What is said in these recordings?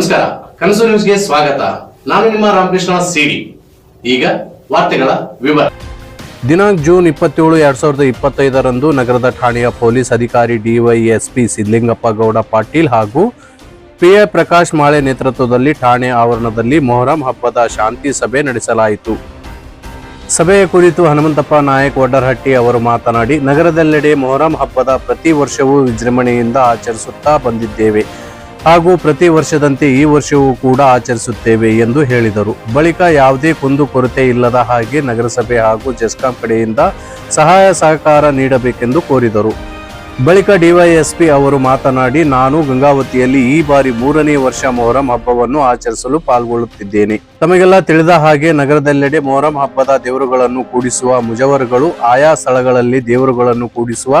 ನಮಸ್ಕಾರ. ಕನಸು ನ್ಯೂಸ್ಗೆ ಸ್ವಾಗತ. ನಾನು ನಿಮ್ಮ ರಾಮಕೃಷ್ಣ ಸಿಡಿ. ಈಗ ವಾರ್ತೆಗಳ ವಿವರ. ದಿನಾಂಕ ಜೂನ್ ಇಪ್ಪತ್ತೇಳು, ಎರಡ್ ಸಾವಿರದ ಇಪ್ಪತ್ತೈದರಂದು ನಗರದ ಠಾಣೆಯ ಪೊಲೀಸ್ ಅಧಿಕಾರಿ ಡಿವೈಎಸ್ಪಿ ಸಿದ್ಲಿಂಗಪ್ಪ ಗೌಡ ಪಾಟೀಲ್ ಹಾಗೂ ಪಿಎ ಪ್ರಕಾಶ್ ಮಾಳೆ ನೇತೃತ್ವದಲ್ಲಿ ಠಾಣೆ ಆವರಣದಲ್ಲಿ ಮೊಹರಂ ಹಬ್ಬದ ಶಾಂತಿ ಸಭೆ ನಡೆಸಲಾಯಿತು. ಸಭೆಯ ಕುರಿತು ಹನುಮಂತಪ್ಪ ನಾಯಕ್ ವಡ್ಡರಹಟ್ಟಿ ಅವರು ಮಾತನಾಡಿ, ನಗರದೆಲ್ಲೆಡೆ ಮೊಹರಂ ಹಬ್ಬದ ಪ್ರತಿ ವರ್ಷವೂ ವಿಜೃಂಭಣೆಯಿಂದ ಆಚರಿಸುತ್ತಾ ಬಂದಿದ್ದೇವೆ. ಹಾಗೂ ಪ್ರತಿ ವರ್ಷದಂತೆ ಈ ವರ್ಷವೂ ಕೂಡ ಆಚರಿಸುತ್ತೇವೆ ಎಂದು ಹೇಳಿದರು. ಬಳಿಕ ಯಾವುದೇ ಕುಂದು ಕೊರತೆ ಇಲ್ಲದ ಹಾಗೆ ನಗರಸಭೆ ಹಾಗೂ ಜೆಸ್ಕಾಂ ಕಡೆಯಿಂದ ಸಹಾಯ ಸಹಕಾರ ನೀಡಬೇಕೆಂದು ಕೋರಿದರು. ಬಳಿಕ ಡಿವೈಎಸ್ಪಿ ಅವರು ಮಾತನಾಡಿ, ನಾನು ಗಂಗಾವತಿಯಲ್ಲಿ ಈ ಬಾರಿ ಮೂರನೇ ವರ್ಷ ಮೊಹರಂ ಹಬ್ಬವನ್ನು ಆಚರಿಸಲು ಪಾಲ್ಗೊಳ್ಳುತ್ತಿದ್ದೇನೆ. ತಮಗೆಲ್ಲ ತಿಳಿದ ಹಾಗೆ ನಗರದೆಲ್ಲೆಡೆ ಮೊಹರಂ ಹಬ್ಬದ ದೇವರುಗಳನ್ನು ಕೂಡಿಸುವ ಮುಜವರುಗಳು, ಆಯಾ ಸ್ಥಳಗಳಲ್ಲಿ ದೇವರುಗಳನ್ನು ಕೂಡಿಸುವ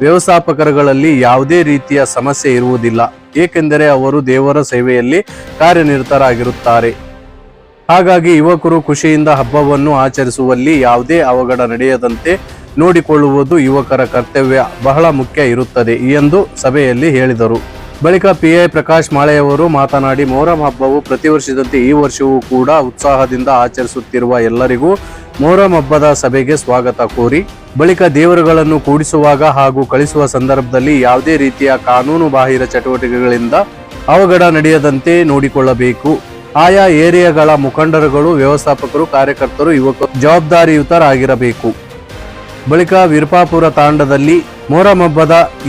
ವ್ಯವಸ್ಥಾಪಕರುಗಳಲ್ಲಿ ಯಾವುದೇ ರೀತಿಯ ಸಮಸ್ಯೆ ಇರುವುದಿಲ್ಲ. ಏಕೆಂದರೆ ಅವರು ದೇವರ ಸೇವೆಯಲ್ಲಿ ಕಾರ್ಯನಿರತರಾಗಿರುತ್ತಾರೆ. ಹಾಗಾಗಿ ಯುವಕರು ಖುಷಿಯಿಂದ ಹಬ್ಬವನ್ನು ಆಚರಿಸುವಲ್ಲಿ ಯಾವುದೇ ಅವಘಡ ನಡೆಯದಂತೆ ನೋಡಿಕೊಳ್ಳುವುದು ಯುವಕರ ಕರ್ತವ್ಯ ಬಹಳ ಮುಖ್ಯ ಇರುತ್ತದೆ ಎಂದು ಸಭೆಯಲ್ಲಿ ಹೇಳಿದರು. ಬಳಿಕ ಪಿಐ ಪ್ರಕಾಶ್ ಮಾಳೆಯವರು ಮಾತನಾಡಿ, ಮೊಹರಂ ಹಬ್ಬವು ಪ್ರತಿ ವರ್ಷದಂತೆ ಈ ವರ್ಷವೂ ಕೂಡ ಉತ್ಸಾಹದಿಂದ ಆಚರಿಸುತ್ತಿರುವ ಎಲ್ಲರಿಗೂ ಮೊಹರಂ ಹಬ್ಬದ ಸಭೆಗೆ ಸ್ವಾಗತ ಕೋರಿ, ಬಳಿಕ ದೇವರುಗಳನ್ನು ಕೂಡಿಸುವಾಗ ಹಾಗೂ ಕಳಿಸುವ ಸಂದರ್ಭದಲ್ಲಿ ಯಾವುದೇ ರೀತಿಯ ಕಾನೂನು ಬಾಹಿರ ಚಟುವಟಿಕೆಗಳಿಂದ ಅವಘಡ ನಡೆಯದಂತೆ ನೋಡಿಕೊಳ್ಳಬೇಕು. ಆಯಾ ಏರಿಯಾಗಳ ಮುಖಂಡರುಗಳು, ವ್ಯವಸ್ಥಾಪಕರು, ಕಾರ್ಯಕರ್ತರು, ಯುವಕರು ಜವಾಬ್ದಾರಿಯುತರಾಗಿರಬೇಕು. ಬಳಿಕ ವಿರ್ಪಾಪುರ ತಾಂಡದಲ್ಲಿ ಮೊಹರಂ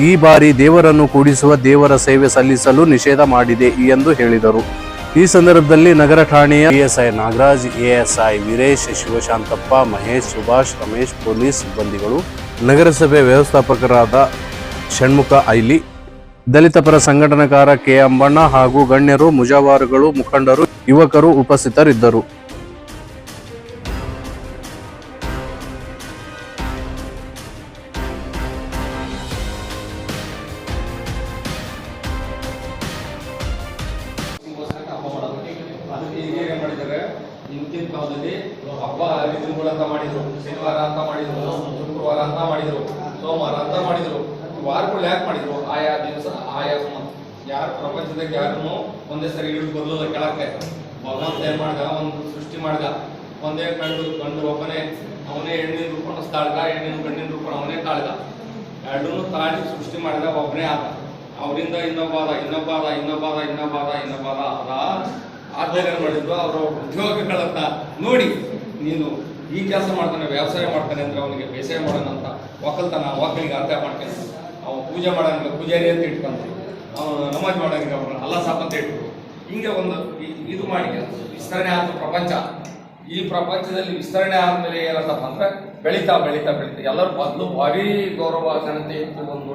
ಈ ಬಾರಿ ದೇವರನ್ನು ಕೂಡಿಸುವ ದೇವರ ಸೇವೆ ಸಲ್ಲಿಸಲು ನಿಷೇಧ ಮಾಡಿದೆ ಎಂದು ಹೇಳಿದರು. ಈ ಸಂದರ್ಭದಲ್ಲಿ ನಗರ ಠಾಣೆಯ PSI Nagaraj, ASI Veeresh, Shivashanthappa, Mahesh, Subhash, Ramesh, police ಸಿಬ್ಬಂದಿಗಳು, ನಗರಸಭೆ ವ್ಯವಸ್ಥಾಪಕರಾದ ಷಣ್ಮುಖ ಐಲಿ, ದಲಿತ ಪರ ಸಂಘಟನಾಕಾರ ಕೆ ಅಂಬಣ್ಣ ಹಾಗೂ ಗಣ್ಯರು, ಮುಜಾವಾರುಗಳು, ಮುಖಂಡರು, ಯುವಕರು ಉಪಸ್ಥಿತರಿದ್ದರು. ಅದಕ್ಕೆ ಈಗ ಏನ್ ಮಾಡಿದ್ದಾರೆ ಹಿಂದಿನ ಕಾಲದಲ್ಲಿ ಹಬ್ಬ ಹರಿದಿನಗಳು ಅಂತ ಮಾಡಿದ್ರು, ಶನಿವಾರ ಅಂತ ಮಾಡಿದ್ರು, ಶುಕ್ರವಾರ ಅಂತ ಮಾಡಿದ್ರು, ಸೋಮವಾರ ಅಂತ ಮಾಡಿದ್ರು ವಾರಗಳು ಯಾಕೆ ಮಾಡಿದ್ರು? ಆಯಾ ದಿವಸ, ಆಯಾ ಸುಮಾರು ಯಾರು ಪ್ರಪಂಚದಾಗ ಯಾರನ್ನು ಒಂದೇ ಸರಿ ಇಳಿದು ಬರ್ಲಿಲ್ಲ ಕೆಳಕ್ಕೆ? ಭಗವಂತ ಏನ್ ಮಾಡ್ದ? ಒಂದು ಸೃಷ್ಟಿ ಮಾಡ್ದ. ಒಂದೇ ಗಂಡು ಗಂಡು ಒಬ್ಬನೇ, ಅವನೇ ಹೆಣ್ಣಿನ ರೂಪಣ ತಾಳ್ದ, ಹೆಣ್ಣಿನ ಗಂಡಿನ ರೂಪಣ ಅವನೇ ತಾಳ್ದ. ಎರಡನ್ನೂ ತಾಳಿ ಸೃಷ್ಟಿ ಮಾಡಿದ ಒಬ್ಬನೇ ಆದ. ಅವರಿಂದ ಇನ್ನೊಬ್ಬ ಆದ ಇನ್ನೊಬ್ಬ ಆದ ಇನ್ನೊಬ್ಬ ಆದ ಇನ್ನೊಬ್ಬ ಆದ ಇನ್ನೊಬ್ಬ ಆದ. ಏನ್ ಮಾಡಿದ್ರು, ಅವರ ಉದ್ಯೋಗಗಳನ್ನ ನೋಡಿ, ನೀನು ಈ ಕೆಲಸ ಮಾಡ್ತಾನೆ, ವ್ಯವಸಾಯ ಮಾಡ್ತಾನೆ ಅಂದ್ರೆ ಅವನಿಗೆ ಬೇಸಾಯ ಮಾಡೋಣ ಅಂತ ಒಕ್ಕಲ್ತನ, ಒಕ್ಕಲಿಗೆ ಅರ್ಥ ಮಾಡ್ತಾನೆ ಅವ ಪೂಜೆ ಮಾಡೋಂಗಿಲ್ಲ, ಪೂಜಾರಿ ಅಂತ ಇಟ್ಕೊಂಡ್ರು. ಅವನು ನಮಾಜ್ ಮಾಡೋಂಗಿಲ್ಲ, ಅವನು ಅಲ್ಲ ಸಾಪ್ ಅಂತ ಇಟ್ಕೊಂಡು ಹಿಂಗೆ ಒಂದು ಇದು ಮಾಡಿ ವಿಸ್ತರಣೆ ಆದ ಪ್ರಪಂಚ. ಈ ಪ್ರಪಂಚದಲ್ಲಿ ವಿಸ್ತರಣೆ ಆದ್ಮೇಲೆ ಏನಂತಪ್ಪ ಅಂದ್ರೆ ಬೆಳೀತಾ ಬೆಳೀತಾ ಬೆಳೀತಾ ಎಲ್ಲರೂ ಬದಲು ಭಾರಿ ಗೌರವ, ಘನತೆ ಇತ್ತು ಒಂದು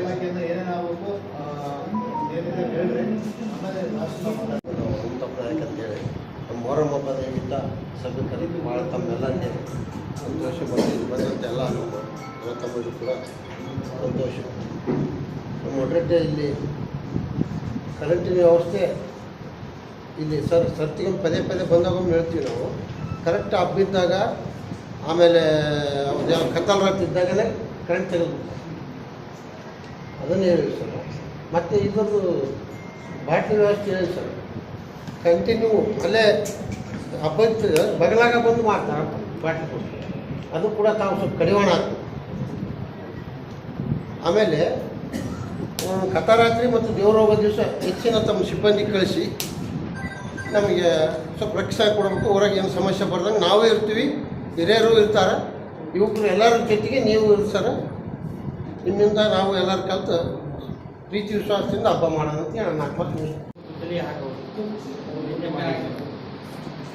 ಇಲಾಖೆಯಿಂದ ಆಮೇಲೆ ಲಾಸ್ಟ್ ಅಂತೇಳಿ ನಮ್ಮ ಮೊಹರಂ ಹಬ್ಬದ ನಿಮಿತ್ತ ಸಭೆ ಕರೆದು ಭಾಳ ತಮ್ಮೆಲ್ಲರಿಗೆ ಸಂತೋಷ ಬಂದಿದ್ದು ಬಂದಂತೆ ಎಲ್ಲ ನಮ್ಮ ತಮ್ಮದು ಕೂಡ ಸಂತೋಷ. ನಮ್ಮ ಒಟ್ರೆ ಇಲ್ಲಿ ಕರೆಂಟಿನ ವ್ಯವಸ್ಥೆ ಇಲ್ಲಿ ಸರ್, ಸರ್ತಿಗೆ ಪದೇ ಪದೇ ಬಂದಾಗೊಮ್ಮೆ ಹೇಳ್ತೀವಿ ನಾವು. ಕರೆಕ್ಟ್ ಹಬ್ಬಿದ್ದಾಗ ಆಮೇಲೆ ಅವ್ರು ಯಾವ ಕತ್ತಲ್ ರಾತ್ರಿ ಇದ್ದಾಗಲೇ ಕರೆಂಟ್ ತೆಗೆದು ಅದನ್ನೇ ಹೇಳಿ ಸರ್. ಮತ್ತು ಇದರದ್ದು ಬಾಟ್ಲಿ ವ್ಯವಸ್ಥೆ ಸರ್. ಕಂಟಿನ್ಯೂ ಅಲ್ಲೇ ಹಬ್ಬದ ಬಗಲಾಗ ಬಂದು ಮಾಡ್ತಾರೆ ಬಾಟ್ಲಿ ಕೊಟ್ಟು ಅದು ಕೂಡ ತಾವು ಸ್ವಲ್ಪ ಕಡಿವಾಣ ಆಗ್ತದೆ. ಆಮೇಲೆ ಕಥಾರಾತ್ರಿ ಮತ್ತು ದೇವ್ರ ಹೋಗೋ ದಿವಸ ಹೆಚ್ಚಿನ ತಮ್ಮ ಸಿಬ್ಬಂದಿ ಕಳಿಸಿ ನಮಗೆ ಸ್ವಲ್ಪ ರಕ್ಷಣೆ ಕೊಡಬೇಕು. ಹೊರಗೆ ಏನು ಸಮಸ್ಯೆ ಬರ್ದಂಗೆ ನಾವೇ ಇರ್ತೀವಿ. ಹಿರಿಯರು ಇರ್ತಾರೆ. ಯುವಕರು ಎಲ್ಲರ ಜೊತೆಗೆ ನೀವು ಇರ್ತಾರೆ. ನಿಮ್ಮಿಂದ ನಾವು ಎಲ್ಲರ ಕಲ್ತು ಪ್ರೀತಿ ವಿಶ್ವಾಸದಿಂದ ಹಬ್ಬ ಮಾಡೋಣ ಅಂತ ಹೇಳಿ ನಾಲ್ಕು ಮಾತು ಹಾಕಬೇಕು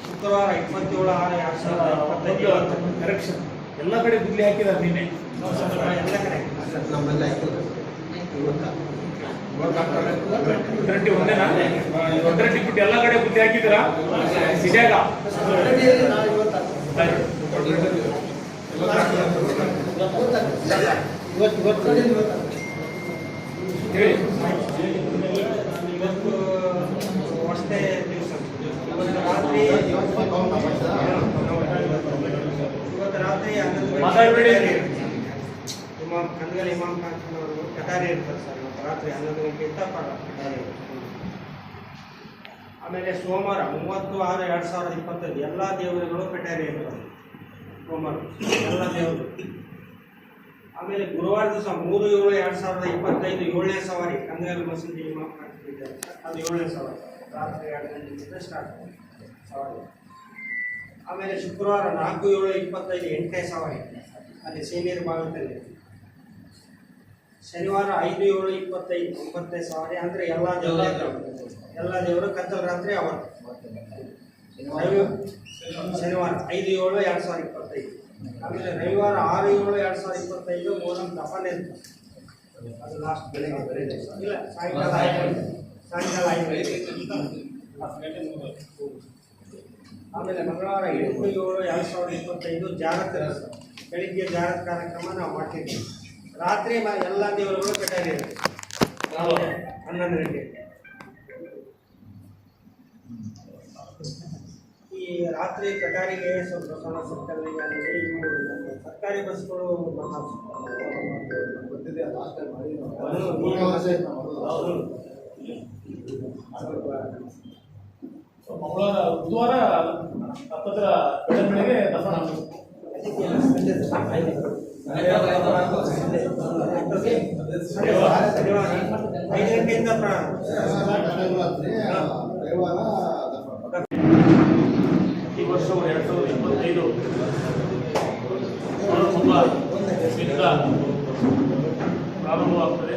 ಶುಕ್ರವಾರ ಇಪ್ಪತ್ತೇಳು ಆರು ಎರಡು ಸಾವಿರದ ಇಪ್ಪತ್ತೈದು ಕರೆಕ್ಷನ್ ಎಲ್ಲ ಕಡೆ ಗುದ್ಲಿ ಹಾಕಿದಾರೆ ನಿನ್ನೆ. ಎಲ್ಲ ಕಡೆ. ನಮ್ಮೆಲ್ಲ ಒಡ್ರಟ್ಟಿ ಒಂದೇನಾ? ಒಡ್ರಟ್ಟಿ ಬಿಟ್ಟು ಎಲ್ಲ ಕಡೆ ಬುದ್ಧಿ ಹಾಕಿದ್ದೀರಾ? ಸಿಡ್ಯಾಗ ಇವತ್ತು ಇವತ್ತು. ಇವತ್ತು ವರ್ಷತೆ ದಿವಸ ಇವತ್ತು ರಾತ್ರಿ ಇವತ್ತು ರಾತ್ರಿ. ಇಮಾಮ್ ಕಂದಗಲ್ ಇಮಾಮ್ ಖಾನ್ ತಾರೀಕಿನವರೆಗೂ ಕಟಾರಿ ಇರ್ತಾರೆ ಸರ್ ಇವತ್ತು ರಾತ್ರಿ ಹನ್ನೊಂದು ಕಟಾರಿ ಆಮೇಲೆ ಸೋಮವಾರ ಮೂವತ್ತು ಆರು ಎರಡು ಸಾವಿರದ ಇಪ್ಪತ್ತೈದು ಎಲ್ಲ ದೇವರುಗಳು ಕಟಾರಿ ಇರ್ತಾರೆ ಸೋಮವಾರ ಎಲ್ಲ ದೇವರು ಆಮೇಲೆ ಗುರುವಾರ ದಿವಸ ಮೂರು ಏಳು ಎರಡು ಸಾವಿರದ ಇಪ್ಪತ್ತೈದು ಏಳನೇ ಸವಾರಿ ಕಂದಗಲ್ ಮಸೀದಿ ಅದು ಏಳನೇ ಸವಾರಿ. ರಾತ್ರಿ ಎರಡು ಗಂಟೆಯಿಂದ ಸ್ಟಾರ್ಟ್ ಸವಾರಿ. ಆಮೇಲೆ ಶುಕ್ರವಾರ ನಾಲ್ಕು ಏಳು ಇಪ್ಪತ್ತೈದು ಎಂಟನೇ ಸವಾರಿ ಅಲ್ಲಿ ಸೀನಿಯರ್ ಭಾಗದಲ್ಲಿ. ಶನಿವಾರ ಐದು ಏಳು ಇಪ್ಪತ್ತೈದು ಒಂಬತ್ತನೇ ಸವಾರಿ. ಅಂದರೆ ಎಲ್ಲ ದೇವರು ಎಲ್ಲ ದೇವರು. ಕತ್ತಲ ರಾತ್ರಿ ಅವತ್ತು. ಶನಿವಾರ ಐದು ಏಳು ಎರಡು ಸಾವಿರದ ಇಪ್ಪತ್ತೈದು. ಆಮೇಲೆ ರವಿವಾರ ಆರು ಏಳು ಎರಡು ಸಾವಿರದ ಇಪ್ಪತ್ತೈದು ಮೂರಂ ದಫನ್ ಅಂತ ಅದು ಲಾಸ್ಟ್ ಬೆಳಗ್ಗೆ. ಇಲ್ಲ, ಸಾಯಂಕಾಲ ಸಾಯಂಕಾಲ ಆಮೇಲೆ ಮಂಗಳವಾರ ಎಂಟು ಏಳು ಎರಡು ಸಾವಿರದ ಇಪ್ಪತ್ತೈದು ಜಾರತ್ ಬೆಳಿಗ್ಗೆ ಜಾರತ್ ಕಾರ್ಯಕ್ರಮ ನಾವು ಮಾಡ್ತಿದ್ದೀವಿ. ರಾತ್ರಿ ಎಲ್ಲ ದೇವರುಗಳು ನಾವು ಹನ್ನೊಂದು ಗಂಟೆ ಈ ರಾತ್ರಿ ಕಟಾರಿಗೆ ಸ್ವಲ್ಪ ಇವು ನಮ್ಮ ಸರ್ಕಾರಿ ಬಸ್ಗಳು ಮಂಗಳವಾರ ಬುಧವಾರ ಹತ್ತತ್ರ ಬೆಳಗ್ಗೆ ಆಗ್ತದೆ. ಐದು ಗಂಟೆಯಿಂದ ಪ್ರಾರಂಭ. ರವಿವಾರ ಈ ವರ್ಷ ಎರಡು ಸಾವಿರದ ಇಪ್ಪತ್ತೈದು ಪ್ರಾರಂಭವಾಗ್ತದೆ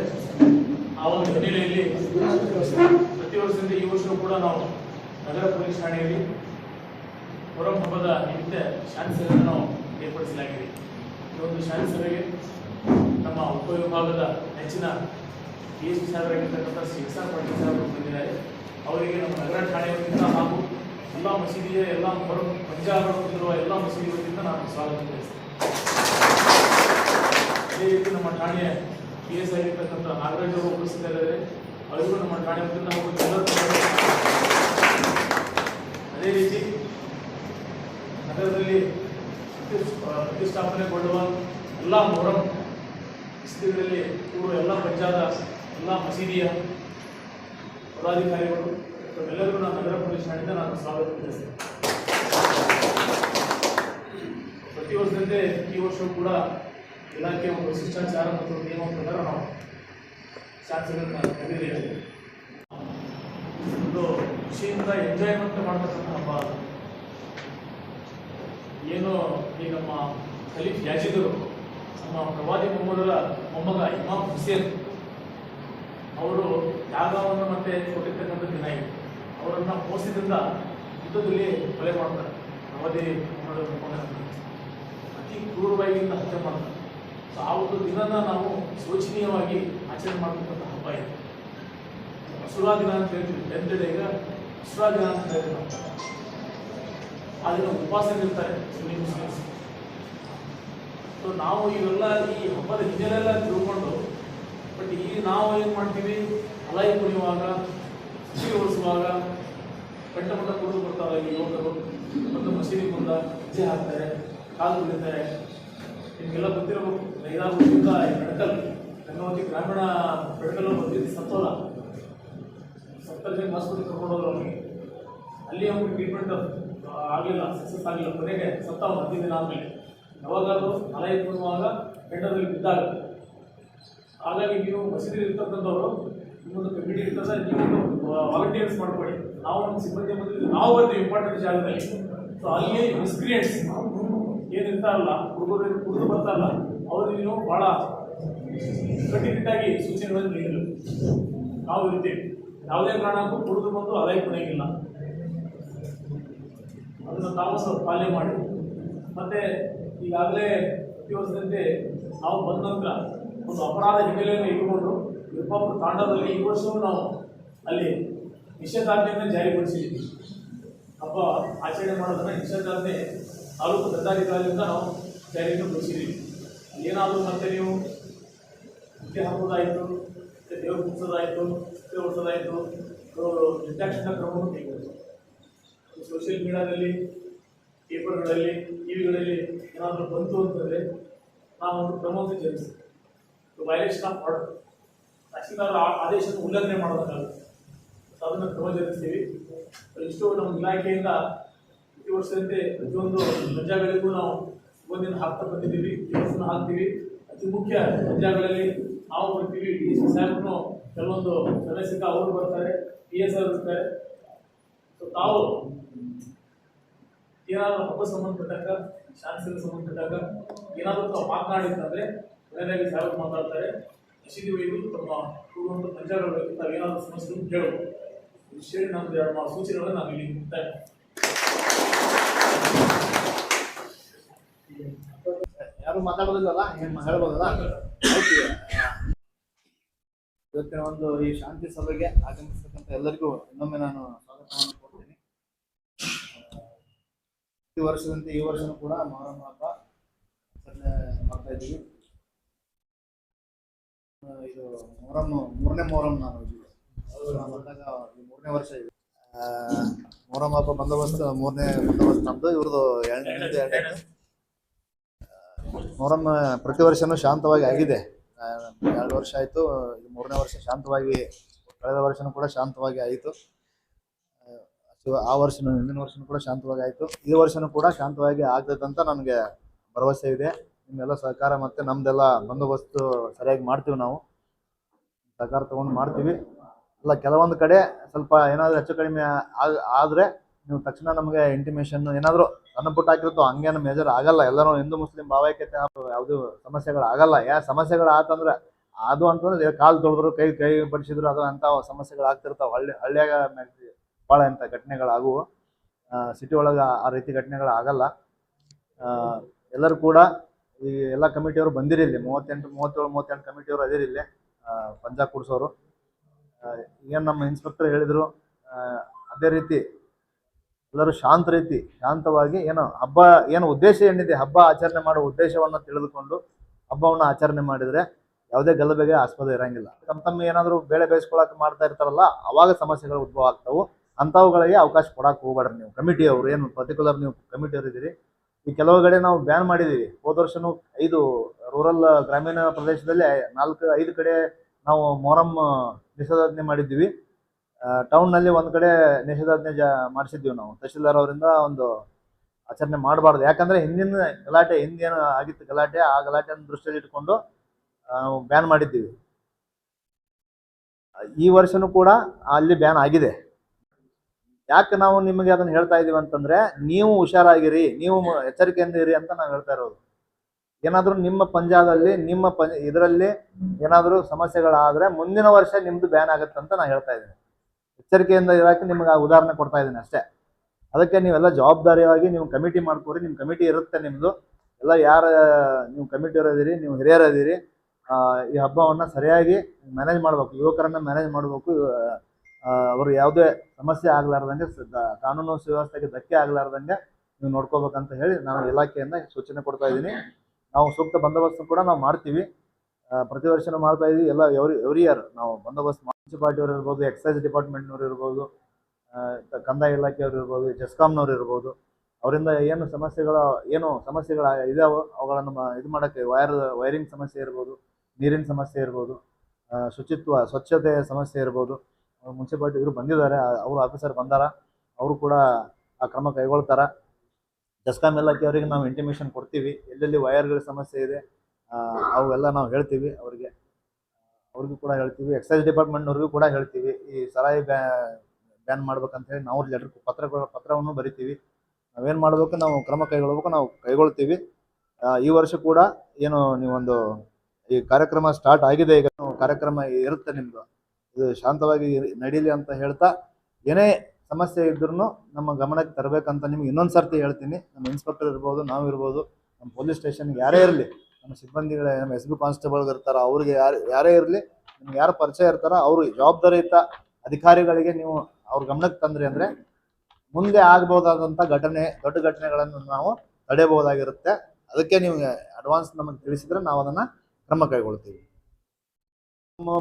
ಆ ಒಂದು ಹಿನ್ನೆಲೆಯಲ್ಲಿ ಪ್ರತಿ ವರ್ಷದಿಂದ ಈ ವರ್ಷ ಕೂಡ ನಾವು ನಗರ ಪೊಲೀಸ್ ಠಾಣೆಯಲ್ಲಿ ಮೊಹರಂ ಹಬ್ಬದ ನಿಮಿತ್ತ ಶಾಂತಿ ನಾವು ಏರ್ಪಡಿಸಲಾಗಿದೆ ಈ ಒಂದು ಶಾಂತಿ ಸಭೆಗೆ ನಮ್ಮ ಉಪವಿಭಾಗದ ನೆಚ್ಚಿನ ಪಿ ಎಸ್ ಪಿ ಸಾಹೇಬರಾಗಿರ್ತಕ್ಕಂಥ ಸಿ ಎಸ್ ಆರ್ ಪಾಟೀಲ್ ಬಂದಿದ್ದಾರೆ ಅವರಿಗೆ ನಮ್ಮ ನಗರ ಠಾಣೆಯವರಿಂದ ಹಾಗೂ ಎಲ್ಲ ಮಸೀದಿಯ ಎಲ್ಲ ಹೊರ ಪಂಜಾಬರುತ್ತಿರುವ ಎಲ್ಲ ಮಸೀದಿಗಳಿಂದ ನಾನು ಸ್ವಾಗತ ಅದೇ ರೀತಿ ನಮ್ಮ ಠಾಣೆಯ ಪಿ ಎಸ್ ಆಗಿರ್ತಕ್ಕಂಥ ನಾಗರಾಜ್ ಅವರು ಉಪಸ್ಥಿತರಿದ್ದಾರೆ ಅವರಿಗೂ ನಮ್ಮ ಠಾಣೆ ನಾವು ಅದೇ ರೀತಿ ನಗರದಲ್ಲಿ ಪ್ರತಿ- ಪ್ರತಿಷ್ಠಾಪನೆಗೊಳ್ಳುವ ಎಲ್ಲ ಮೊಹರಂ ಸ್ಥಿತಿಗಳಲ್ಲಿ ಇವರು ಎಲ್ಲ ಪಂಚಾಯತ ಎಲ್ಲ ಮಸೀದಿಯ ಪದಾಧಿಕಾರಿಗಳು ಎಲ್ಲರಿಗೂ ನಾನು ನಗರ ಪೊಲೀಸ್ ಠಾಣೆಯಿಂದ ನಾನು ಸ್ವಾಗತ ಪ್ರತಿ ವರ್ಷದಂತೆ ಈ ವರ್ಷವೂ ಕೂಡ ಇಲಾಖೆಯ ಒಂದು ಶಿಷ್ಟಾಚಾರ ಮತ್ತು ನಿಯಮ ಪ್ರಕಾರ ನಾವು ಶಾಸಕರನ್ನ ಕರೆದಿದ್ದೇವೆ. ಒಂದು ಖುಷಿಯಿಂದ ಎಂಜಾಯ್ಮೆಂಟ್ ಮಾಡ್ತಕ್ಕಂಥ ಅದು. ಏನು ಈ ನಮ್ಮ ಖಲೀಫ್ ಯಾಜಿದರು ನಮ್ಮ ಪ್ರವಾದಿ ಮೊಹಮ್ಮದರ ಮೊಮ್ಮಗ ಇಮಾಮ್ ಹುಸೇನ್, ಅವರು ಯಾಗವನ್ನು ಮತ್ತೆ ಕೊಟ್ಟಿರ್ತಕ್ಕಂಥ ದಿನ ಇದು. ಅವರನ್ನು ಮೋಸದಿಂದ ಯುದ್ಧದಲ್ಲಿ ಕೊಲೆ ಮಾಡ್ತಾರೆ. ನವದೇ ಅತಿ ಕ್ರೂರವಾಗಿ ಹತ್ಯೆ ಮಾಡ್ತಾರೆ. ಸೊ ಆ ಒಂದು ದಿನನ ನಾವು ಶೋಚನೀಯವಾಗಿ ಆಚರಣೆ ಮಾಡ್ತಕ್ಕಂಥ ಹಬ್ಬ ಇದೆ. ಹಸುರಾ ದಿನ ಅಂತ ಹೇಳ್ತೀವಿ. ಟೆಂತ್ ಡೇಗ ಹಸುರಾ ದಿನ ಅಂತ ಹೇಳ್ತೀವಿ ಆ ದಿನ ಉಪವಾಸ ಇರ್ತಾರೆ ಸುನ್ನಿ ಮುಸ್ಲಿಮ್ಸ್ ಸೊ ನಾವು ಇವೆಲ್ಲ ಈ ಹಬ್ಬದ ಹಿನ್ನೆಲೆಲ್ಲ ತಿಳ್ಕೊಂಡು ಬಟ್ ಈ ನಾವು ಏನು ಮಾಡ್ತೀವಿ? ಅಲಾಯಿ ಕುಣಿಯುವಾಗ ಖುಷಿ ಓಡಿಸುವಾಗ ಪಟ್ಟ ಕೂಡ ಬರ್ತಾರೆ ಈ ಯುವಕರು ಮತ್ತು ಮಸೀದಿ ಮುಂದ ಹೆಜ್ಜೆ ಹಾಕ್ತಾರೆ, ಕಾಲು ಬಿಡ್ತಾರೆ ನಿಮಗೆಲ್ಲ ಗೊತ್ತಿರಬೇಕು ಈ ಮೆಡಿಕಲ್ ಗಂಗಾವತಿ ಗ್ರಾಮೀಣ ಮೆಡಿಕಲ್ ಬಂದಿದ್ದು ಸತ್ತೋಲ್ಲ ಸತ್ತಲ್ಲಿ. ಜನ ಆಸ್ಪತ್ರೆಗೆ ಕರ್ಕೊಂಡು ಹೋದ್ರು ಅವನಿಗೆ ಅಲ್ಲಿ ಅವ್ನಿಗೆ ಟ್ರೀಟ್ಮೆಂಟ್ ಆಗಲಿಲ್ಲ ಸಕ್ಸಸ್ ಆಗಲಿಲ್ಲ. ಕೊನೆಗೆ ಸತ್ತ ಬಂದಿದ್ದೀನಿ ಹದಿನೈದು ದಿನ ಆದಮೇಲೆ. ಯಾವಾಗಾದ್ರೂ ಅಲೈ ಕೊಡುವಾಗ ಕೆಂಡದಲ್ಲಿ ಬಿದ್ದಾಗ. ಹಾಗಾಗಿ ನೀವು ಮಸೀದಿ ಇರ್ತಕ್ಕಂಥವ್ರು, ನಿಮ್ಮೊಂದು ಕಮಿಟಿ ಇರ್ತದೆ, ನೀವು ವಾಲಂಟಿಯರ್ಸ್ ಮಾಡ್ಕೊಳ್ಳಿ. ನಾವು ಒಂದು ಸಿಬ್ಬಂದಿ ಬಂದಿದ್ದೀವಿ ನಾವು ಬರ್ತೀವಿ ಇಂಪಾರ್ಟೆಂಟ್ ಜಾಗದಲ್ಲಿ. ಸೊ ಅಲ್ಲಿ ಮಿಸ್ಕ್ರಿಯೆಂಟ್ಸ್ ಏನಿರ್ತಾರಲ್ಲ ಹುಡುಗರು ಕುಡಿದು ಬರ್ತಾರಲ್ಲ ಅವರು ನೀವು ಭಾಳ ಕಟ್ಟುನಿಟ್ಟಾಗಿ ಸೂಚನೆಗಳನ್ನು ನೀಡಬೇಕು ನಾವು ಇರ್ತೀವಿ ಯಾವುದೇ ಕಾರಣಕ್ಕೂ ಕುಡಿದು ಬಂದು ಅದೇ ಕೊನೆಗಿಲ್ಲ ಅದನ್ನು ತಾವು ಸ್ವಲ್ಪ ಪಾಲನೆ ಮಾಡಿ. ಮತ್ತೆ ಈಗಾಗಲೇ ವರ್ಷದಂತೆ ನಾವು ಬಂದ ನಂತರ ಒಂದು ಅಪರಾಧ ಹಿನ್ನೆಲೆಯನ್ನು ಇಟ್ಟುಕೊಂಡು ವಿರುಪಾಪುರ ತಾಂಡದಲ್ಲಿ ಈ ವರ್ಷವೂ ನಾವು ಅಲ್ಲಿ ನಿಷೇಧಾಜ್ಞೆಯನ್ನು ಜಾರಿಗೊಳಿಸಿದ್ದೀವಿ ಹಬ್ಬ ಆಚರಣೆ ಮಾಡೋದನ್ನು ನಿಷೇಧಾಜ್ಞೆ ತಾಲೂಕು ದಂಡಾಧಿಕಾರಿಯಿಂದ ನಾವು ಜಾರಿಯನ್ನು ಗೊಳಿಸಿದ್ದೀವಿ ಏನಾದರೂ ಮತ್ತೆ ನೀವು ಮುಖ್ಯ ಹಾಕೋದಾಯಿತು ಮತ್ತು ದೇವ್ರ ಮುಗಿಸೋದಾಯಿತು ಮುಖ್ಯ ಓಡಿಸೋದಾಯಿತು ನಿರ್ದಾಕ್ಷಿಣ ಕ್ರಮವನ್ನು ಕೈಗೊಳ್ಳಿ. ಸೋಷಿಯಲ್ ಮೀಡಿಯಾದಲ್ಲಿ ಪೇಪರ್ಗಳಲ್ಲಿ ಟಿ ವಿಗಳಲ್ಲಿ ಏನಾದರೂ ಬಂತು ಅಂತಂದರೆ ನಾವು ಒಂದು ಕ್ರಮವನ್ನು ಜರುಗಿಸ್ತೀವಿ ವೈಲೇಷನ್ ಆಫ್ ಆರ್ಡರ್ ತಹಸೀಲ್ದಾರ್ ಆ- ಆದೇಶವನ್ನು ಉಲ್ಲಂಘನೆ ಮಾಡೋದಕ್ಕಾಗುತ್ತೆ. ಅದನ್ನು ಕ್ರಮ ಜರುಗಿಸ್ತೀವಿ ಇಷ್ಟು ನಮ್ಮ ಇಲಾಖೆಯಿಂದ ಪ್ರತಿ ವರ್ಷದಂತೆ ಪ್ರತಿಯೊಂದು ಪಂಜಾಬ್ಗಳಿಗೂ ನಾವು ಒಂದಿನ ಹಾಕ್ತಾ ಬಂದಿದ್ದೀವಿ. ಕೆಲಸನ ಹಾಕ್ತೀವಿ. ಅತಿ ಮುಖ್ಯ ಪಂಜಾಬ್ಗಳಲ್ಲಿ ನಾವು ಬರ್ತೀವಿ. ಡಿ ಸಿ ಸಾಹೇಬ್ನು ಕೆಲವೊಂದು ಸದಸ್ಯಕ ಅವರು ಬರ್ತಾರೆ. ಪಿ ಎಸ್ ಆರ್ ಇರ್ತಾರೆ. ಸೊ ತಾವು ಏನಾದರೂ ಹಬ್ಬ ಸಂಬಂಧಪಟ್ಟಾಗ ಶಾಂತಿಗೆ ಸಂಬಂಧಪಟ್ಟಾಗ ಏನಾದರೂ ತಾವು ಮಾತನಾಡಿದ್ರೆ ಮನೆಯಲ್ಲಿ ಸಾಹೇಬ್ ಮಾತಾಡ್ತಾರೆ. ಮಸೀದಿ ಒಯ್ದು ತಮ್ಮ ಕೂಡುವಂಥ ತಾವೇನಾದರೂ ತಾವು ಏನಾದರೂ ವಿಷಯ ನಮ್ದು ಎರಡು ಸೂಚನೆಗಳನ್ನು ನಾವು ಇಲ್ಲಿ ಮುಕ್ತಾಯ ಯಾರು ಮಾತಾಡೋದಿಲ್ಲಲ್ಲ, ಏನು ಹೇಳ್ಬೋದಲ್ಲ? ಇವತ್ತಿನ ಒಂದು ಈ ಶಾಂತಿ ಸಭೆಗೆ ಆಗಮಿಸ್ತಕ್ಕಂಥ ಎಲ್ಲರಿಗೂ ಇನ್ನೊಮ್ಮೆ ನಾನು ಸ್ವಾಗತವನ್ನು ಕೊಡ್ತೀನಿ. ಪ್ರತಿ ವರ್ಷದಂತೆ ಈ ವರ್ಷನೂ ಕೂಡ ಮೊಹರಂ ಹಬ್ಬ ಆಚರಣೆ ಮಾಡ್ತಾ ಇದ್ದೀವಿ. ಇದು ಮೊಹರಂ, ಮೂರನೇ ಮೊಹರಂ ನಾನು ಇದು ನಾನು ಬಂದಾಗ ಇದು ಮೂರನೇ ವರ್ಷ ಇದೆ. ಮೊಹರಂ ಹಬ್ಬ ಬಂದೋಬಸ್ತ್ ಮೂರನೇ ಬಂದೋಬಸ್ತ್ ನಮ್ದು ಇವ್ರದ್ದು ಎರಡನೇ ಎರಡನೇ ಮೊಹರಂ ಪ್ರತಿ ವರ್ಷನೂ ಶಾಂತವಾಗಿ ಆಗಿದೆ. ಎರಡು ವರ್ಷ ಆಯಿತು ಇದು ಮೂರನೇ ವರ್ಷ ಶಾಂತವಾಗಿ ಕಳೆದ ವರ್ಷನೂ ಕೂಡ ಶಾಂತವಾಗಿ ಆಯಿತು. ಆ, ವರ್ಷನೂ ಹಿಂದಿನ ವರ್ಷನೂ ಕೂಡ ಶಾಂತವಾಗಿ ಆಯಿತು. ಈ ವರ್ಷನೂ ಕೂಡ ಶಾಂತವಾಗಿ ಆಗ್ತದೆ ಅಂತ ನನಗೆ ಭರವಸೆ ಇದೆ. ನಿಮ್ಮೆಲ್ಲ ಸಹಕಾರ ಮತ್ತು ನಮ್ದೆಲ್ಲ ಬಂದೋಬಸ್ತು ಸರಿಯಾಗಿ ಮಾಡ್ತೀವಿ ನಾವು. ಸಹಕಾರ ತೊಗೊಂಡು ಮಾಡ್ತೀವಿ. ಅಲ್ಲ ಕೆಲವೊಂದು ಕಡೆ ಸ್ವಲ್ಪ ಏನಾದರೂ ಹೆಚ್ಚು ಕಡಿಮೆ ಆದರೆ ನೀವು ತಕ್ಷಣ ನಮಗೆ ಇಂಟಿಮೇಷನ್ ಏನಾದರೂ ಸಣ್ಣ ಪುಟ್ಟ ಹಾಕಿರುತ್ತೋ ಹಂಗೇನು ಮೇಜರ್ ಆಗಲ್ಲ. ಎಲ್ಲರೂ ಹಿಂದೂ, ಮುಸ್ಲಿಂ ಭಾವೈಕ್ಯತೆ ಯಾವುದು ಸಮಸ್ಯೆಗಳು ಆಗಲ್ಲ. ಯಾ ಸಮಸ್ಯೆಗಳು ಆತಂದ್ರೆ ಅದು ಅಂತಂದ್ರೆ ಕಾಲು ತೊಳೆದ್ರು, ಕೈ ಕೈ ಬಡಿಸಿದ್ರು, ಅದು ಅಂತ ಸಮಸ್ಯೆಗಳು ಆಗ್ತಿರ್ತಾವ. ಹಳ್ಳಿ, ಹಳ್ಳಿಯಾಗ ಭಾಳ ಇಂಥ ಘಟನೆಗಳಾಗುವು ಸಿಟಿ ಒಳಗೆ ಆ ರೀತಿ ಘಟನೆಗಳು ಆಗಲ್ಲ. ಎಲ್ಲರೂ ಕೂಡ ಈ ಎಲ್ಲ ಕಮಿಟಿಯವರು ಬಂದಿರಿ ಇಲ್ಲಿ. ಮೂವತ್ತೆಂಟು, ಮೂವತ್ತೇಳು, ಮೂವತ್ತೆಂಟು ಕಮಿಟಿಯವರು ಅದಿರಿ ಇಲ್ಲಿ. ಪಂಜಾಬ್ ಕೂಡ್ಸೋರು ಏನು ನಮ್ಮ ಇನ್ಸ್ಪೆಕ್ಟರ್ ಹೇಳಿದರು ಅದೇ ರೀತಿ ಎಲ್ಲರೂ ಶಾಂತ ರೀತಿ, ಶಾಂತವಾಗಿ ಏನು ಹಬ್ಬ, ಏನು ಉದ್ದೇಶ ಏನಿದೆ, ಹಬ್ಬ ಆಚರಣೆ ಮಾಡೋ ಉದ್ದೇಶವನ್ನು ತಿಳಿದುಕೊಂಡು ಹಬ್ಬವನ್ನು ಆಚರಣೆ ಮಾಡಿದರೆ ಯಾವುದೇ ಗಲಭೆಗೆ ಆಸ್ಪದ ಇರಂಗಿಲ್ಲ. ತಮ್ಮ ತಮ್ಮ ಏನಾದರೂ ಬೇಳೆ ಬೇಯಿಸ್ಕೊಳಕ್ಕೆ ಮಾಡ್ತಾ ಇರ್ತಾರಲ್ಲ, ಅವಾಗ ಸಮಸ್ಯೆಗಳು ಉದ್ಭವ ಆಗ್ತಾವೆ. ಅಂಥವುಗಳಿಗೆ ಅವಕಾಶ ಕೊಡಕ್ಕೆ ಹೋಗ್ಬೇಡ್ರಿ ನೀವು. ಕಮಿಟಿಯವರು ಏನು ಪರ್ಟಿಕ್ಯುಲರ್ ನೀವು ಕಮಿಟಿಯವರು ಇದ್ದೀರಿ ಈ ಕೆಲವು ಕಡೆ ನಾವು ಬ್ಯಾನ್ ಮಾಡಿದ್ದೀವಿ ಹೋದ ವರ್ಷನೂ ಐದು ರೂರಲ್ ಗ್ರಾಮೀಣ ಪ್ರದೇಶದಲ್ಲಿ ನಾಲ್ಕು, ಐದು ಕಡೆ ನಾವು ಮೊಹರಂ ನಿಷೇಧಾಜ್ಞೆ ಮಾಡಿದ್ದೀವಿ. ಟೌನ್ನಲ್ಲಿ ಒಂದು ಕಡೆ ನಿಷೇಧಾಜ್ಞೆ ಜಾ, ಮಾಡಿಸಿದ್ದೀವಿ ನಾವು. ತಹಶೀಲ್ದಾರ್ ಅವರಿಂದ ಒಂದು ಆಚರಣೆ ಮಾಡಬಾರ್ದು. ಯಾಕಂದ್ರೆ ಹಿಂದಿನ ಗಲಾಟೆ, ಹಿಂದೇನು ಆಗಿತ್ತು ಗಲಾಟೆ, ಆ ಗಲಾಟೆಯನ್ನು ದೃಷ್ಟಿಯಲ್ಲಿ ಇಟ್ಕೊಂಡು ಬ್ಯಾನ್ ಮಾಡಿದ್ದೀವಿ. ಈ ವರ್ಷನೂ ಕೂಡ ಅಲ್ಲಿ ಬ್ಯಾನ್ ಆಗಿದೆ. ಯಾಕೆ ನಾವು ನಿಮಗೆ ಅದನ್ನು ಹೇಳ್ತಾ ಇದ್ದೀವಿ ಅಂತಂದ್ರೆ, ನೀವು ಹುಷಾರಾಗಿರಿ, ನೀವು ಎಚ್ಚರಿಕೆಯಿಂದ ಇರಿ ಅಂತ ನಾವು ಹೇಳ್ತಾ ಇರೋದು. ಏನಾದರೂ ನಿಮ್ಮ ಪಂಜಾದಲ್ಲಿ ನಿಮ್ಮ ಪಂಜ ಇದರಲ್ಲಿ ಏನಾದರೂ ಸಮಸ್ಯೆಗಳಾದರೆ ಮುಂದಿನ ವರ್ಷ ನಿಮ್ಮದು ಬ್ಯಾನ್ ಆಗುತ್ತೆ ಅಂತ ನಾನು ಹೇಳ್ತಾ ಇದ್ದೀನಿ. ಎಚ್ಚರಿಕೆಯಿಂದ ಇರೋಕೆ ನಿಮ್ಗೆ ಆ ಉದಾಹರಣೆ ಕೊಡ್ತಾ ಇದ್ದೀನಿ ಅಷ್ಟೇ. ಅದಕ್ಕೆ ನೀವೆಲ್ಲ ಜವಾಬ್ದಾರಿಯಾಗಿ ನೀವು ಕಮಿಟಿ ಮಾಡ್ಕೊರಿ ನಿಮ್ಮ ಕಮಿಟಿ ಇರುತ್ತೆ ನಿಮ್ಮದು ಎಲ್ಲ ಯಾರು, ನೀವು ಕಮಿಟಿ ಇರೋದಿರಿ ನೀವು ಹಿರಿಯರದಿರಿ ಈ ಹಬ್ಬವನ್ನು ಸರಿಯಾಗಿ ಮ್ಯಾನೇಜ್ ಮಾಡಬೇಕು, ಯುವಕರನ್ನ ಮ್ಯಾನೇಜ್ ಮಾಡಬೇಕು ಅವರು ಯಾವುದೇ ಸಮಸ್ಯೆ ಆಗಲಾರ್ದಂಗೆ ಕಾನೂನು ಸುವ್ಯವಸ್ಥೆಗೆ ಧಕ್ಕೆ ಆಗಲಾರ್ದಂಗೆ ನೀವು ನೋಡ್ಕೋಬೇಕಂತ ಹೇಳಿ ನಾನು ಇಲಾಖೆಯಿಂದ ಸೂಚನೆ ಕೊಡ್ತಾ ಇದ್ದೀನಿ. ನಾವು ಸೂಕ್ತ ಬಂದೋಬಸ್ತ್ ಕೂಡ ನಾವು ಮಾಡ್ತೀವಿ. ಪ್ರತಿ ವರ್ಷನೂ ಮಾಡ್ತಾ ಇದೀವಿ. ಎಲ್ಲ ಎವ್ರಿ ಎವ್ರಿ ಇಯರ್ ನಾವು ಬಂದೋಬಸ್ತ್ ಮುನ್ಸಿಪಾಲ್ಟಿಯವ್ರು ಇರ್ಬೋದು, ಎಕ್ಸೈಸ್ ಡಿಪಾರ್ಟ್ಮೆಂಟ್ನವ್ರು ಇರ್ಬೋದು ಕಂದಾಯ ಇಲಾಖೆಯವ್ರು ಇರ್ಬೋದು ಜೆಸ್ಕಾಮ್ನವ್ರು ಇರ್ಬೋದು. ಅವರಿಂದ ಏನು ಸಮಸ್ಯೆಗಳು ಏನು ಸಮಸ್ಯೆಗಳು ಇದಾವೋ ಅವುಗಳನ್ನು ಇದು ಮಾಡೋಕ್ಕೆ ವೈರ್, ವೈರಿಂಗ್ ಸಮಸ್ಯೆ ಇರ್ಬೋದು, ನೀರಿನ ಸಮಸ್ಯೆ ಇರ್ಬೋದು ಶುಚಿತ್ವ ಸ್ವಚ್ಛತೆಯ ಸಮಸ್ಯೆ ಇರ್ಬೋದು. ಮುನ್ಸಿಪಾಲ್ಟಿ ಇವರು ಬಂದಿದ್ದಾರೆ. ಅವರು ಆಫೀಸರ್ ಬಂದಾರ. ಅವರು ಕೂಡ ಆ ಕ್ರಮ ಕೈಗೊಳ್ತಾರ. ಜಸ್ಕಾಮ್ ಇಲಾಖೆಯವರಿಗೆ ನಾವು ಇಂಟಿಮೇಷನ್ ಕೊಡ್ತೀವಿ. ಎಲ್ಲೆಲ್ಲಿ ವೈರ್ಗಳ ಸಮಸ್ಯೆ ಇದೆ ಅವೆಲ್ಲ ನಾವು ಹೇಳ್ತೀವಿ ಅವರಿಗೆ. ಅವ್ರಿಗೂ ಕೂಡ ಹೇಳ್ತೀವಿ. ಎಕ್ಸೈಸ್ ಡಿಪಾರ್ಟ್ಮೆಂಟ್ನವ್ರಿಗೂ ಕೂಡ ಹೇಳ್ತೀವಿ. ಈ ಸರಾಯಿ ಬ್ಯಾ, ಬ್ಯಾನ್ ಮಾಡ್ಬೇಕಂತ ಹೇಳಿ ನಾವು ಲೆಟರ್ ಪತ್ರಗಳು ಪತ್ರವನ್ನು ಬರಿತೀವಿ. ನಾವೇನು ಮಾಡಬೇಕು, ನಾವು ಕ್ರಮ ಕೈಗೊಳ್ಬೇಕು, ನಾವು ಕೈಗೊಳ್ತೀವಿ. ಈ ವರ್ಷ ಕೂಡ ಏನು ನೀವೊಂದು, ಈ ಕಾರ್ಯಕ್ರಮ ಸ್ಟಾರ್ಟ್ ಆಗಿದೆ ಈಗ. ಕಾರ್ಯಕ್ರಮ ಇರುತ್ತೆ ನಿಮ್ಮದು ಇದು ಶಾಂತವಾಗಿ ನಡೀಲಿ ಅಂತ ಹೇಳ್ತಾ, ಏನೇ ಸಮಸ್ಯೆ ಇದ್ರೂ ನಮ್ಮ ಗಮನಕ್ಕೆ ತರಬೇಕಂತ ನಿಮ್ಗೆ ಇನ್ನೊಂದು ಸರ್ತಿ ಹೇಳ್ತೀನಿ. ನಮ್ಮ ಇನ್ಸ್ಪೆಕ್ಟರ್ ಇರ್ಬೋದು, ನಾವು ಇರ್ಬೋದು, ನಮ್ಮ ಪೊಲೀಸ್ ಸ್ಟೇಷನ್ಗೆ ಯಾರೇ ಇರಲಿ, ನಮ್ಮ ಸಿಬ್ಬಂದಿಗಳೇ, ನಮ್ಮ ಎಸ್ ಬಿ ಕಾನ್ಸ್ಟೇಬಲ್ ಇರ್ತಾರ, ಅವ್ರಿಗೆ ಯಾರು, ಯಾರೇ ಇರಲಿ, ನಿಮ್ಗೆ ಯಾರು ಪರಿಚಯ ಇರ್ತಾರ, ಅವರು ಜವಾಬ್ದಾರಿಯುತ ಅಧಿಕಾರಿಗಳಿಗೆ ನೀವು ಅವ್ರ ಗಮನಕ್ಕೆ ತಂದ್ರಿ ಅಂದರೆ ಮುಂದೆ ಆಗ್ಬೋದಾದಂಥ ಘಟನೆ, ದೊಡ್ಡ ಘಟನೆಗಳನ್ನು ನಾವು ತಡೆಯಬಹುದಾಗಿರುತ್ತೆ. ಅದಕ್ಕೆ ನೀವು ಅಡ್ವಾನ್ಸ್ ನಮಗೆ ತಿಳಿಸಿದ್ರೆ ನಾವು ಅದನ್ನು ಕ್ರಮ ಕೈಗೊಳ್ತೀವಿ.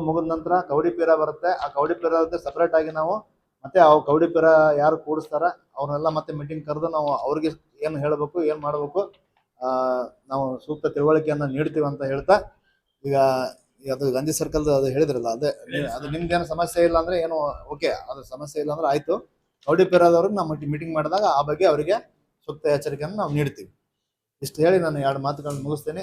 ಮುಗಿದ ನಂತರ ಕವಡಿ ಪೀರ ಬರುತ್ತೆ. ಆ ಕವಡಿ ಪೀರ ಸಪ್ರೇಟ್ ಆಗಿ ನಾವು ಮತ್ತೆ ಅವು ಕವಡಿ ಪೀರ ಯಾರು ಕೂಡಿಸ್ತಾರ ಅವ್ರನ್ನೆಲ್ಲ ಮತ್ತೆ ಮೀಟಿಂಗ್ ಕರೆದು ನಾವು ಅವ್ರಿಗೆ ಏನು ಹೇಳಬೇಕು ಏನು ಮಾಡಬೇಕು ನಾವು ಸೂಕ್ತ ತಿಳುವಳಿಕೆಯನ್ನು ನೀಡ್ತೀವಿ ಅಂತ ಹೇಳ್ತಾ ಈಗ ಅದು ಗಾಂಧಿ ಸರ್ಕಲ್ ಅದು ಹೇಳಿದ್ರಲ್ಲ ಅದೇ ಅದು ನಿಮ್ದೇನು ಸಮಸ್ಯೆ ಇಲ್ಲ ಅಂದ್ರೆ ಏನು ಓಕೆ ಅದು ಸಮಸ್ಯೆ ಇಲ್ಲ ಅಂದ್ರೆ ಆಯ್ತು. ರೌಡಿಪೇರಾದವ್ರಿಗೆ ನಾವು ಮೀಟಿಂಗ್ ಮಾಡಿದಾಗ ಆ ಬಗ್ಗೆ ಅವರಿಗೆ ಸೂಕ್ತ ಎಚ್ಚರಿಕೆಯನ್ನು ನಾವು ನೀಡ್ತೀವಿ. ಇಷ್ಟು ಹೇಳಿ ನಾನು ಎರಡು ಮಾತುಗಳನ್ನು ಮುಗಿಸ್ತೇನೆ.